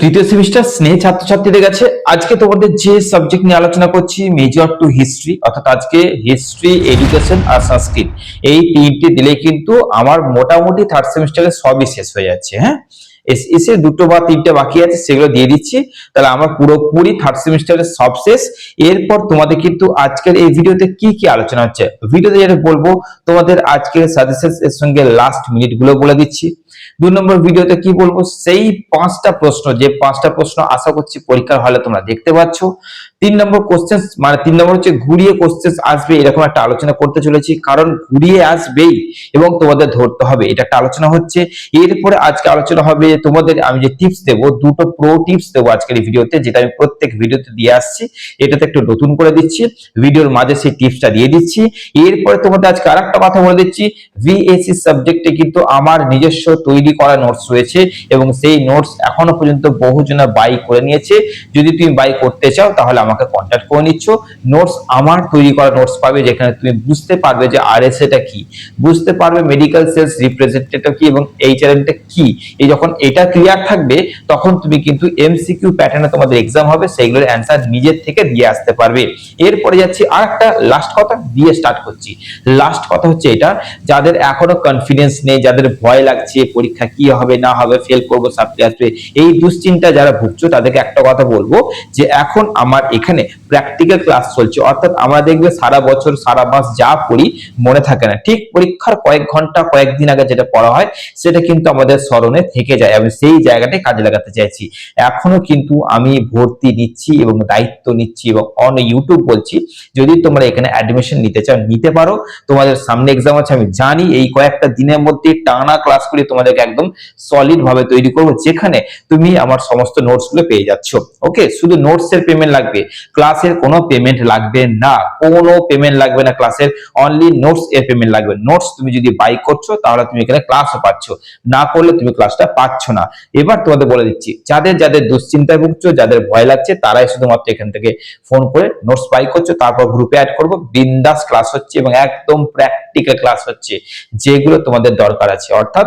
তৃতীয় সেমিস্টার স্নেহ ছাত্রছাত্রীদের কাছে আজকে তোমাদের যে সাবজেক্ট নিয়ে আলোচনা করছি মেজর টু হিস্ট্রি অর্থাৎ আজকে হিস্ট্রি এডুকেশন আর সংস্কৃত, এই তিনটি দিলে কিন্তু আমার মোটামুটি থার্ড সেমিস্টারে সবই শেষ হয়ে যাচ্ছে হ্যাঁ? এসএসসি দুটো বা তিনটে বাকি আছে, সেগুলো দিয়ে দিচ্ছি। তাহলে আমার পুরোপুরি থার্ড সেমিস্টারের সব শেষ। এরপর তোমাদের কিন্তু আজকের এই ভিডিওতে কি কি আলোচনা হচ্ছে, ভিডিওতে যেটা বলব, তোমাদের আজকের সাজেশন এর সঙ্গে লাস্ট মিনিটগুলো বলে দিচ্ছি। দু নম্বর ভিডিওতে কি বলব, সেই পাঁচটা প্রশ্ন, যে পাঁচটা প্রশ্ন আশা করছি পরীক্ষার হলে তোমরা দেখতে পাচ্ছ। তিন নম্বর কোশ্চেন মানে তিন নম্বর হচ্ছে ঘুরিয়ে কোশ্চেন আসবে, এরকম একটা আলোচনা করতে চলেছি। কারণ ঘুরিয়ে আসবেই এবং তোমাদের ধরতে হবে। এটা একটা আলোচনা হচ্ছে। এরপরে আজকে আলোচনা হবে তোমাদের আমি যে টিপস দেবো, দুটো প্রো টিপস দেবো আজকের ভিডিওতে, যেটা আমি প্রত্যেক ভিডিওতে দিয়ে আসছি। এটাতে একটু নতুন করে দিচ্ছি। ভিডিওর মাঝে সেই টিপসটা দিয়ে দিচ্ছি। এরপরে তোমাদের আজকে আর একটা কথা বলে দিচ্ছি। ভিএসসি সাবজেক্টে কিন্তু আমার নিজস্ব তৈরি করা নোটস রয়েছে এবং সেই নোটস এখনও পর্যন্ত বহুজনা বাই করে নিয়েছে। যদি তুমি বাই করতে চাও, তাহলে আমাকে কন্ট্যাক্ট করে নিচ্ছ। নোটস আমার তৈরি করা নোটস পাবে যেখানে তুমি বুঝতে পারবে যে আরএস এটা কি। বুঝতে পারবে মেডিকেল সেলস রিপ্রেজেন্টেটিভ কি এবং এইচআরএমটা কি। এই যখন এটা ক্লিয়ার থাকবে, তখন তুমি কিন্তু এমসিকিউ প্যাটার্নে তোমাদের এক্সাম হবে সেইগুলোর অ্যান্সার নিজের থেকে দিয়ে আসতে পারবে। এরপরে যাচ্ছি আর একটা লাস্ট কথা দিয়ে স্টার্ট করছি। লাস্ট কথা হচ্ছে এটা, যাদের এখনও কনফিডেন্স নেই, যাদের ভয় লাগছে পরীক্ষা কি হবে, না হবে ফেল করব সাপ্লি আসবে, এই দুশ্চিন্তা যারা ভুগছো, তাদেরকে একটা কথা বলব যে এখন আমার এখানে প্র্যাকটিক্যাল ক্লাস চলছে। অর্থাৎ আমরা দেখবে সারা বছর, সারা মাস যা পড়ি মনে থাকে না। ঠিক পরীক্ষার কয়েক ঘণ্টা কয়েকদিন আগে যেটা পড়া হয়, সেটা কিন্তু আমাদের স্মরণে থেকে যায় আমি সেই জায়গাটাই কাজে লাগাতে চাইছি। এখনও কিন্তু আমি ভর্তি নিচ্ছি এবং দায়িত্ব নিচ্ছি এবং অন ইউটিউব বলছি, যদি তোমরা এখানে অ্যাডমিশন নিতে চাও, নিতে পারো। তোমাদের সামনে এক্সাম আছে, আমি জানি এই কয়েকটা দিনের মধ্যে টানা ক্লাস করে তোমাদেরকে একদম সলিড ভাবে তৈরি করব, যেখানে তুমি আমার সমস্ত নোটসগুলো পেয়ে যাচ্ছ। ওকে শুধু নোটস এর পেমেন্ট লাগবে। ক্লাসের কোনো পেমেন্ট লাগবে না। কোনো পেমেন্ট লাগবে না ক্লাসের অনলি নোটস এর পেমেন্ট লাগবে। নোটস তুমি যদি বাই করছ, তাহলে তুমি এখানে ক্লাসও পাচ্ছ। না করলে তুমি ক্লাসটা পাচ্ছ না। এবার তোমাদের বলে দিচ্ছি, যাদের যাদের দুশ্চিন্তায় ভুগছো, যাদের ভয় লাগছে, তারাই শুধুমাত্র এখান থেকে ফোন করে নোটস বাই করছ, তারপর গ্রুপে অ্যাড করব। বিন্দাস ক্লাস হচ্ছে এবং একদম প্র্যাকটিক্যাল ক্লাস হচ্ছে, যেগুলো তোমাদের দরকার আছে। অর্থাৎ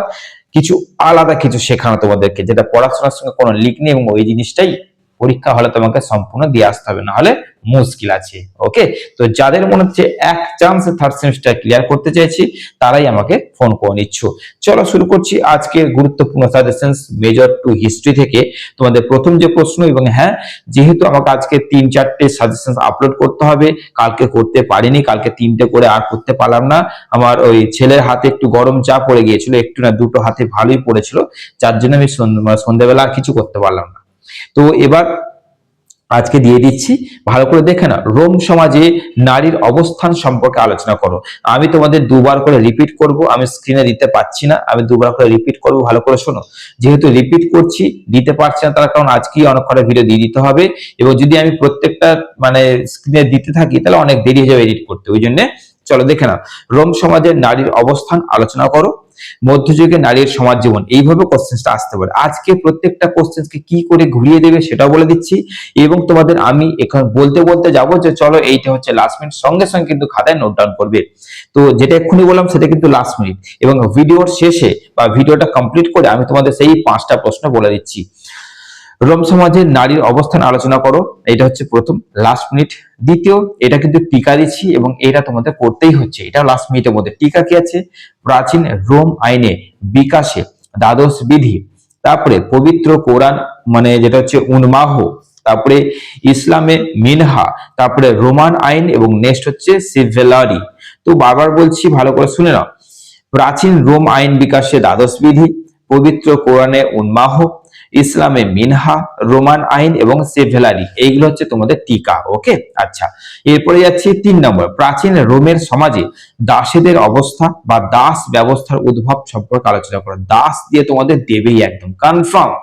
কিছু আলাদা কিছু শেখানো তোমাদেরকে, যেটা পড়াশোনার সঙ্গে কোনো লিক নেই এবং ওই জিনিসটাই পরীক্ষা হলে তোমাকে সম্পূর্ণ দিয়ে আসতে হবে, নাহলে মুশকিল আছে ওকে তো যাদের মনে হচ্ছে এক চান্সে থার্ড সেমিস্টার ক্লিয়ার করতে চাইছি, তারাই আমাকে ফোন করে নিচ্ছ। চলো শুরু করছি আজকের গুরুত্বপূর্ণ সাজেশন মেজর টু হিস্ট্রি থেকে। তোমাদের প্রথম যে প্রশ্ন, এবং হ্যাঁ যেহেতু আমাকে আজকে তিন চারটে সাজেশন আপলোড করতে হবে, কালকে করতে পারিনি, কালকে তিনটে করে আর করতে পারলাম না। আমার ওই ছেলের হাতে একটু গরম চা পড়ে গিয়েছিল, একটু না দুটো হাতে ভালোই পড়েছিল, যার জন্য আমি সন্ধ্যে- সন্ধ্যেবেলা আর কিছু করতে পারলাম না। তো এবার আজকে দিয়ে দিচ্ছি। ভালো করে দেখে না রোম সমাজে নারীর অবস্থান সম্পর্কে আলোচনা করো। আমি তোমাদের দুবার করে রিপিট করব। আমি স্ক্রিনে দিতে পাচ্ছি না। আমি দুবার করে রিপিট করব। ভালো করে শোনো। যেহেতু রিপিট করছি, দিতে পারছি না তার কারণ আজকেই অনেক ভিডিও দিয়ে দিতে হবে। এবং যদি আমি প্রত্যেকটা মানে স্ক্রিনে দিতে থাকি, তাহলে অনেক দেরি হয়ে যাবে এডিট করতে। ওই জন্য চলো দেখে নাও। রোম সমাজের নারীর অবস্থান আলোচনা করো। মধ্যযুগে নারীর সমাজ জীবন। এইভাবে কোশ্চেন্সটা আসতে পারে। আজকে প্রত্যেকটা কোশ্চেন্সকে কি করে ঘুরিয়ে দেবে সেটাও বলে দিচ্ছি। এবং তোমাদের আমি এখন বলতে বলতে যাব যে চলো এইটা হচ্ছে লাস্ট মিনিট সঙ্গে সঙ্গে কিন্তু খাতায় নোট ডাউন করবে। তো যেটা এক্ষুনি বললাম সেটা কিন্তু লাস্ট মিনিট এবং ভিডিওর শেষে বা ভিডিওটা কমপ্লিট করে আমি তোমাদের সেই পাঁচটা প্রশ্ন বলে দিচ্ছি। রোম সমাজের নারীর অবস্থান আলোচনা করো এটা হচ্ছে প্রথম লাস্ট মিনিট দ্বিতীয়, এটা কিন্তু টিকা দিচ্ছি এবং এটা তোমাদের করতেই হচ্ছে এটা লাস্ট মিনিটের মধ্যে। টিকা কি আছে? প্রাচীন রোম আইনে বিকাশে দ্বাদশ বিধি, তারপরে পবিত্র কোরআন মানে যেটা হচ্ছে উন্মাহ, তারপরে ইসলামে মিনহা, তারপরে রোমান আইন এবং নেক্সট হচ্ছে সিভেলারি। তো বারবার বলছি, ভালো করে শুনে নাও। প্রাচীন রোম আইন বিকাশে দ্বাদশ বিধি, পবিত্র কোরআনে উন্মাহ ইসলামে মিনহা, রোমান আইন এবং সেভেলারি এইগুলো হচ্ছে তোমাদের টিকা, ওকে? আচ্ছা এরপরে যাচ্ছি তিন নম্বর, প্রাচীন রোমের সমাজে দাসীদের অবস্থা বা দাস ব্যবস্থার উদ্ভব সম্পর্কে আলোচনা করো। দাস দিয়ে তোমাদের দেবেই একদম কনফার্ম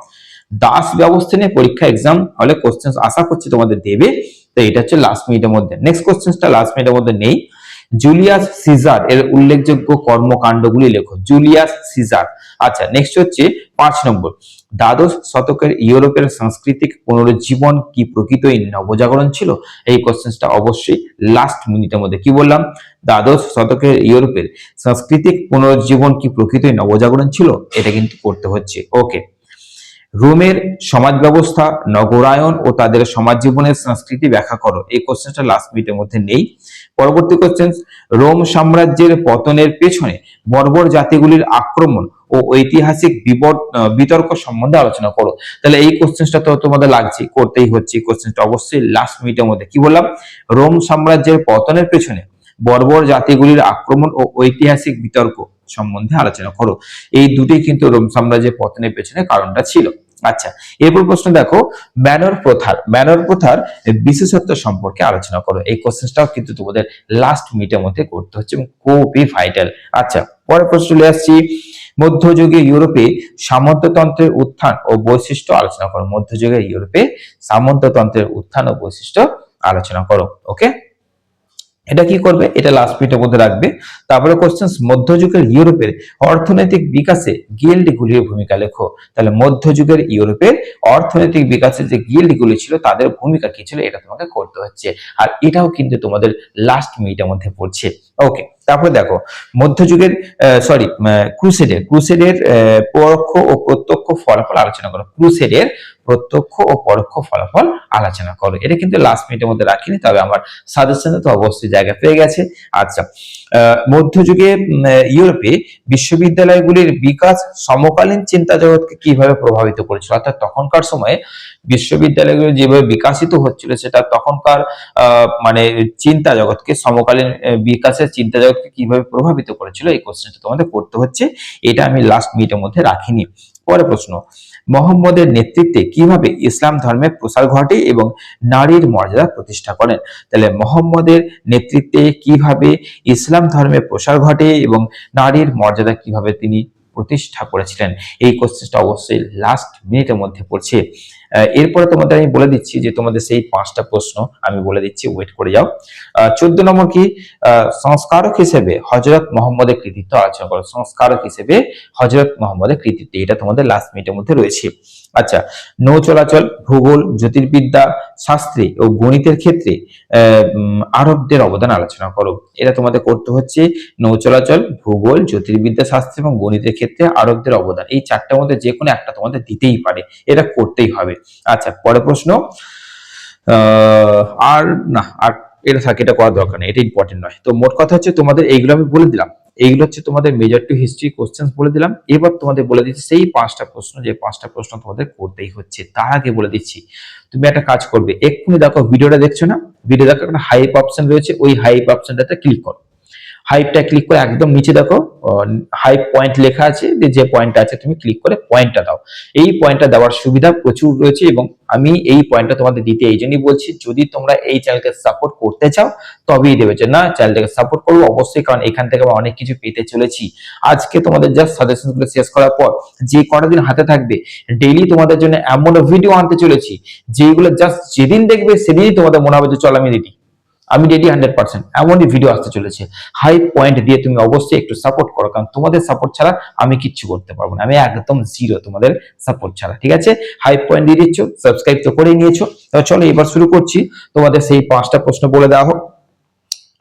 দাস ব্যবস্থা নিয়ে পরীক্ষা এক্সাম হলে কোশ্চেন আশা করছি তোমাদের দেবে। তো এটা হচ্ছে লাস্ট মিনিটের মধ্যে। নেক্সট কোশ্চেনটা লাস্ট মিনিটের মধ্যে নেই। জুলিয়াস সিজার এর উল্লেখযোগ্য কর্মকাণ্ডগুলি লেখো। Julius caesar. আচ্ছা নেক্সট হচ্ছে পাঁচ নম্বর। দ্বাদশ শতকের ইউরোপের সাংস্কৃতিক পুনরুজ্জীবন কি প্রকৃতই নবজাগরণ ছিল? এই কোশ্চেনটা অবশ্যই লাস্ট মিনিটের মধ্যে। কি বললাম? দ্বাদশ শতকের ইউরোপের সাংস্কৃতিক পুনরুজ্জীবন কি প্রকৃতই নবজাগরণ ছিল? এটা কিন্তু করতে হচ্ছে। ওকে রোমের সমাজ ব্যবস্থা, নগরায়ন ও তাদের সমাজ জীবনের সংস্কৃতি ব্যাখ্যা করো। এই কোশ্চেনটা লাস্ট মিনিটের মধ্যে নেই। পরবর্তী কোশ্চেন রোম সাম্রাজ্যের পতনের পেছনে বর্বর জাতিগুলির আক্রমণ ও ঐতিহাসিক বিতর্ক সম্বন্ধে আলোচনা করো। তাহলে এই কোশ্চেনটা তো তোমাদের লাগছে, করতেই হচ্ছে। কোশ্চেনটা অবশ্যই লাস্ট মিনিটের মধ্যে। কি বললাম? রোম সাম্রাজ্যের পতনের পেছনে বর্বর জাতিগুলির আক্রমণ ও ঐতিহাসিক বিতর্ক সম্বন্ধে আলোচনা করো। এই দুটোই কিন্তু রোম সাম্রাজ্যের পতনের পেছনে কারণটা ছিল। আচ্ছা এরপর প্রশ্ন দেখো ম্যানর প্রথার ম্যানর প্রথার বিশেষত্ব সম্পর্কে আলোচনা করো। এই কোশ্চেনটাও কিন্তু তোমাদের লাস্ট মিনিটের মধ্যে করতে হচ্ছে এবং খুবই ভাইটাল আচ্ছা পরের প্রশ্ন চলে আসছি। মধ্যযুগে ইউরোপে সামন্ততন্ত্রের উত্থান ও বৈশিষ্ট্য আলোচনা করো। মধ্যযুগে ইউরোপে সামন্ততন্ত্রের উত্থান ও বৈশিষ্ট্য আলোচনা করো। ওকে এটা কি করবে? এটা লাস্ট মিনিটের মধ্যে রাখবে। তারপরে কোশ্চেন মধ্যযুগের ইউরোপের অর্থনৈতিক বিকাশে গিল্ডগুলির ভূমিকা লেখো। তাহলে মধ্যযুগের ইউরোপের অর্থনৈতিক বিকাশে যে গিল্ডগুলি ছিল, তাদের ভূমিকা কি ছিল? এটা তোমাকে করতে হচ্ছে। আর এটাও কিন্তু তোমাদের লাস্ট মিনিটের মধ্যে পড়ছে। ওকে তারপরে দেখো, মধ্যযুগের সরি ক্রুসেডের ক্রুসেডের পরোক্ষ ও প্রত্যক্ষ ফলাফল আলোচনা করো। ক্রুসেডের প্রত্যক্ষ ও পরোক্ষ ফলাফল আলোচনা করো। এটা কিন্তু লাস্ট মিনিটের মধ্যে রাখিনি, তবে আমার সাজেশনে তো অবশ্যই জায়গা পেয়ে গেছে। আচ্ছা মধ্যযুগে ইউরোপে বিশ্ববিদ্যালয়গুলির বিকাশ সমকালীন চিন্তা জগৎকে কীভাবে প্রভাবিত করেছিল? অর্থাৎ তখনকার সময়ে বিশ্ববিদ্যালয়গুলো যেভাবে বিকাশিত হচ্ছিল, সেটা তখনকার মানে চিন্তা জগৎকে সমকালীন বিকাশের চিন্তা জগৎকে কীভাবে প্রভাবিত করেছিল এই কোশ্চেনটা তোমাদের করতে হচ্ছে। এটা আমি লাস্ট মিনিটের মধ্যে রাখিনি। পরে প্রশ্ন, মোহাম্মদের নেতৃত্বে কীভাবে ইসলাম ধর্মের প্রসার ঘটে এবং নারীর মর্যাদা প্রতিষ্ঠা করেন? তাহলে মোহাম্মদের নেতৃত্বে কীভাবে ইসলাম ধর্মের প্রসার ঘটে এবং নারীর মর্যাদা কীভাবে তিনি প্রতিষ্ঠা করেছিলেন? এই কোশ্চেনটা অবশ্যই লাস্ট মিনিটের মধ্যে পড়ছে। এরপরে তোমাদের আমি বলে দিচ্ছি যে তোমাদের সেই পাঁচটা প্রশ্ন আমি বলে দিচ্ছি ওয়েট করে যাও। চোদ্দ নম্বর কি? সংস্কারক হিসেবে হজরত মোহাম্মদের কৃতিত্ব আলোচনা করো। সংস্কারক হিসেবে হজরত মোহাম্মদের কৃতিত্ব, এটা তোমাদের লাস্ট মিনিটের মধ্যে রয়েছে। আচ্ছা নৌ চলাচল, ভূগোল, জ্যোতির্বিদ্যা, শাস্ত্রে ও গণিতের ক্ষেত্রে আরবদের অবদান আলোচনা করো। এটা তোমাদের করতে হচ্ছে নৌ চলাচল, ভূগোল, জ্যোতির্বিদ্যা, শাস্ত্র এবং গণিতের ক্ষেত্রে আরবদের অবদান। এই চারটার মধ্যে যে কোনো একটা তোমাদের দিতেই পারে, এটা করতেই হবে। আচ্ছা পরে প্রশ্ন আর না, আর এটা থাকে, এটা করার দরকার নেই, এটা ইম্পর্টেন্ট নয়। তো মোট কথা হচ্ছে তোমাদের এইগুলো আমি বলে দিলাম। এইগুলো হচ্ছে তোমাদের মেজর টু হিস্ট্রি কোশ্চেন বলে দিলাম। এবার তোমাদের বলে দিচ্ছি সেই পাঁচটা প্রশ্ন, যে পাঁচটা প্রশ্ন তোমাদের করতেই হচ্ছে। তার আগে বলে দিচ্ছি, তুমি একটা কাজ করবে, এক্ষুনি দেখো ভিডিওটা দেখছ না? ভিডিও দেখো হাইপ অপশন রয়েছে, ওই হাইপ অপশনটাতে ক্লিক করো। হাইপটা ক্লিক করে একদম নিচে দেখো হাইপ পয়েন্ট লেখা আছে, যে পয়েন্টটা আছে, তুমি ক্লিক করে পয়েন্টটা দাও। এই পয়েন্টটা দেওয়ার সুবিধা প্রচুর রয়েছে এবং আমি এই পয়েন্টটা তোমাদের দিতে এই জন্যই বলছি, যদি তোমরা এই চ্যানেলকে সাপোর্ট করতে চাও, তবেই দেবে। যে না চ্যানেলটাকে সাপোর্ট করব অবশ্যই, কারণ এখান থেকে আমরা অনেক কিছু পেতে চলেছি। আজকে তোমাদের জাস্ট সাজেশনগুলো শেষ করার পর, যে কটা দিন হাতে থাকবে ডেইলি তোমাদের জন্য এমন ভিডিও আনতে চলেছি যেগুলো জাস্ট যেদিন দেখবে, সেদিনই তোমাদের মনে হবে যে, চল আমি রেডি আমি রেডি হান্ড্রেড পার্সেন্ট এমনই ভিডিও আসতে চলেছে। হাই পয়েন্ট দিয়ে তুমি অবশ্যই একটু সাপোর্ট করো, কারণ তোমাদের সাপোর্ট ছাড়া আমি কিচ্ছু করতে পারব না। আমি একদম জিরো তোমাদের সাপোর্ট ছাড়া, ঠিক আছে? হাই পয়েন্ট দিয়ে দিচ্ছ সাবস্ক্রাইব তো করে নিয়েছো। চলো এবার শুরু করছি। তোমাদের সেই পাঁচটা প্রশ্ন বলে দেওয়া হোক।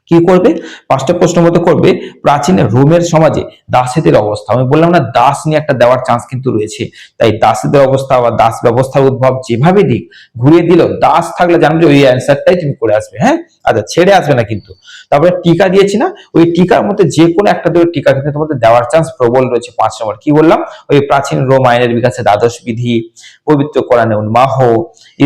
কি করবে? পাঁচটা প্রশ্ন মতো করবে, প্রাচীন রোমের সমাজে দাসেদের অবস্থা। আমি বললাম না, দাস নিয়ে একটা দেওয়ার চান্স কিন্তু রয়েছে। তাই দাসীদের অবস্থা বা দাস ব্যবস্থার উদ্ভব যেভাবে দিক, ঘুরিয়ে দিল দাস থাকলে জানবে ওই অ্যান্সারটাই তুমি করে আসবে হ্যাঁ? আচ্ছা ছেড়ে আসবে না কিন্তু। তারপরে টিকা দিয়েছি না, ওই টিকার মধ্যে যে কোনো একটা দুটো টিকা কিন্তু তোমাদের দেওয়ার চান্স প্রবল রয়েছে, পাঁচ নম্বর। কি বললাম? ওই প্রাচীন রোম আইনের বিকাশে দ্বাদশ বিধি, পবিত্র কোরআনে উন্মাহ,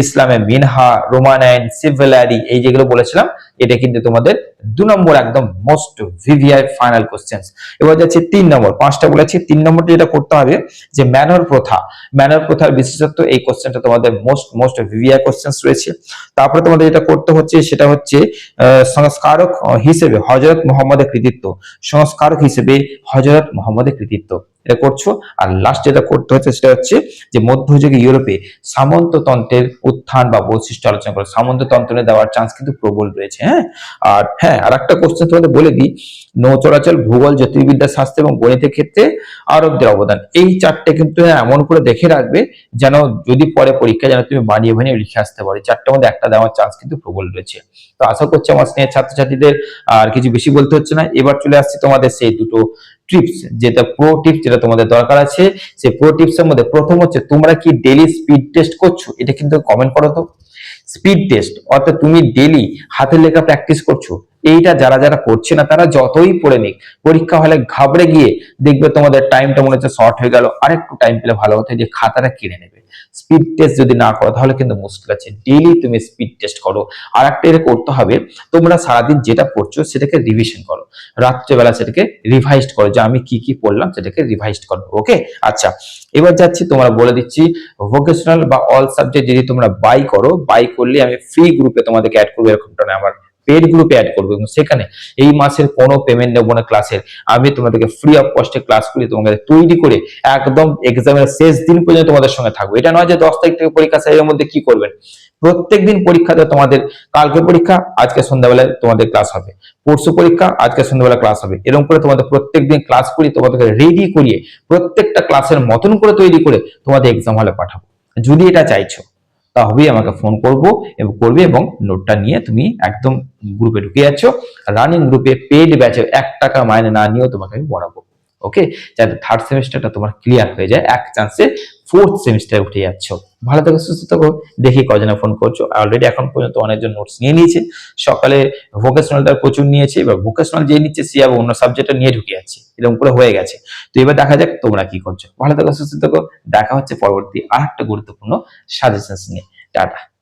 ইসলামে মিনহা রোমান আইন সিভিলারি, এই যেগুলো বলেছিলাম, এটা কিন্তু তোমাদের দু নম্বর একদম মোস্ট ভিভিআই ফাইনাল কোশ্চেন এবার যাচ্ছে তিন নম্বর, পাঁচটা বলেছি, তিন নম্বরটা যেটা করতে হবে যে ম্যানর প্রথা। ম্যানর প্রথার বিশেষত্ব, এই কোশ্চেনটা তোমাদের মোস্ট মোস্ট ভিভিআই কোশ্চেন রয়েছে। তারপরে তোমাদের যেটা করতে হচ্ছে, সেটা হচ্ছে সংস্কারক হিসেবে হজরত মোহাম্মদের কৃতিত্ব। সংস্কারক হিসেবে হজরত মোহাম্মদের কৃতিত্ব। এটা করছ। আর লাস্ট যেটা করতে হচ্ছে সেটা হচ্ছে যে মধ্যযুগে ইউরোপে সামন্ততন্ত্রের উত্থান বা বৈশিষ্ট্য আলোচনা করে। সামন্ততন্ত্রে দেওয়ার চান্স কিন্তু প্রবল রয়েছে হ্যাঁ? আর হ্যাঁ আর একটা কোশ্চেন তোমাদের বলে দিই। নৌ চলাচল ভূগোল, জ্যোতির্বিদ্যা শাস্ত্র এবং গণিতের ক্ষেত্রে আরবদের অবদান। এই চারটে কিন্তু এমন করে দেখে রাখবে যেন যদি পরে পরীক্ষা যেন তুমি বানিয়ে বানিয়ে লিখে আসতে পারো। চারটের মধ্যে একটা দেওয়ার চান্স কিন্তু প্রবল রয়েছে। তো আশা করছি আমার স্নেহের ছাত্রছাত্রীদের আর কিছু বেশি বলতে হচ্ছে না। এবার চলে আসছি তোমাদের সেই দুটো টিপস যেটা প্রো টিপস যেটা তোমাদের দরকার আছে, সেই প্রো টিপসের মধ্যে প্রথম হচ্ছে তোমরা কি ডেলি স্পিড টেস্ট করছ? এটা কিন্তু কমেন্ট করো তো। স্পিড টেস্ট অর্থাৎ তুমি ডেলি হাতের লেখা প্র্যাকটিস করছ। এইটা যারা যারা করছে না, তারা যতই পড়ে নিক, পরীক্ষা হলে ঘাবড়ে গিয়ে দেখবে তোমাদের টাইমটা মনে হচ্ছে শর্ট হয়ে গেল। আরেকটু টাইম পেলে ভালো হতো যে খাতাটা কিনে নেবে। স্পিড টেস্ট যদি না করো, তাহলে কিন্তু মুশকিল আছে। ডেইলি তুমি স্পিড টেস্ট করো। আর একটা করতে হবে, তোমরা সারাদিন যেটা পড়ছো সেটাকে রিভিশন করো। রাত্রেবেলা সেটাকে রিভাইজড করো, যে আমি কি কি পড়লাম সেটাকে রিভাইজড করো ওকে আচ্ছা এবার যাচ্ছি, তোমরা বলে দিচ্ছি ভোকেশনাল বা অল সাবজেক্ট যদি তোমরা বাই করো বাই করলে আমি ফ্রি গ্রুপে তোমাদেরকে অ্যাড করব, এরকমটা আমার পেড গ্রুপে অ্যাড করব। এবং সেখানে এই মাসের কোনো পেমেন্ট নেব না ক্লাসের আমি তোমাদেরকে ফ্রি অফ কস্টে ক্লাস করি তোমাদের তৈরি করে একদম এক্সামের শেষ দিন পর্যন্ত তোমাদের সঙ্গে থাকব। এটা নয় যে দশ তারিখ থেকে পরীক্ষা সেই মধ্যে কি করবেন। প্রত্যেক দিন পরীক্ষাতে তোমাদের কালকে পরীক্ষা, আজকে সন্ধ্যাবেলায় তোমাদের ক্লাস হবে। পরশু পরীক্ষা, আজকে সন্ধ্যাবেলা ক্লাস হবে। এরকম করে তোমাদের প্রত্যেক দিন ক্লাস করি তোমাদেরকে রেডি করিয়ে প্রত্যেকটা ক্লাসের মতন করে তৈরি করে তোমাদের এক্সাম হলে পাঠাবো। যদি এটা চাইছো তবেই আমাকে ফোন করব এবং করবে এবং নোটটা নিয়ে তুমি একদম গ্রুপে ঢুকে যাচ্ছ। রানিং গ্রুপে পেড ব্যাচে এক টাকা মাইনে না নিয়েও তোমাকে আমি পড়াবো। ওকে যাতে থার্ড সেমিস্টারটা তোমার ক্লিয়ার হয়ে যায়, এক চান্সে ফোর্থ সেমিস্টারে উঠে যাচ্ছ। ভালো থাকো, সুস্থ থাকো, দেখি কজনে ফোন করছ। অলরেডি এখন পর্যন্ত অনেকজন নোটস নিয়ে নিয়েছে। সকালে ভোকেশনালটা প্রচুর নিয়েছে, এবার ভোকেশনাল যে নিচ্ছে, সে আবার অন্য সাবজেক্টটা নিয়ে ঢুকে যাচ্ছে। এরকম করে হয়ে গেছে। তো এবার দেখা যাক তোমরা কি করছ। ভালো থাকো, সুস্থ থাকো। দেখা হচ্ছে পরবর্তী আর একটা গুরুত্বপূর্ণ সাজেশন নিয়ে। টাটা।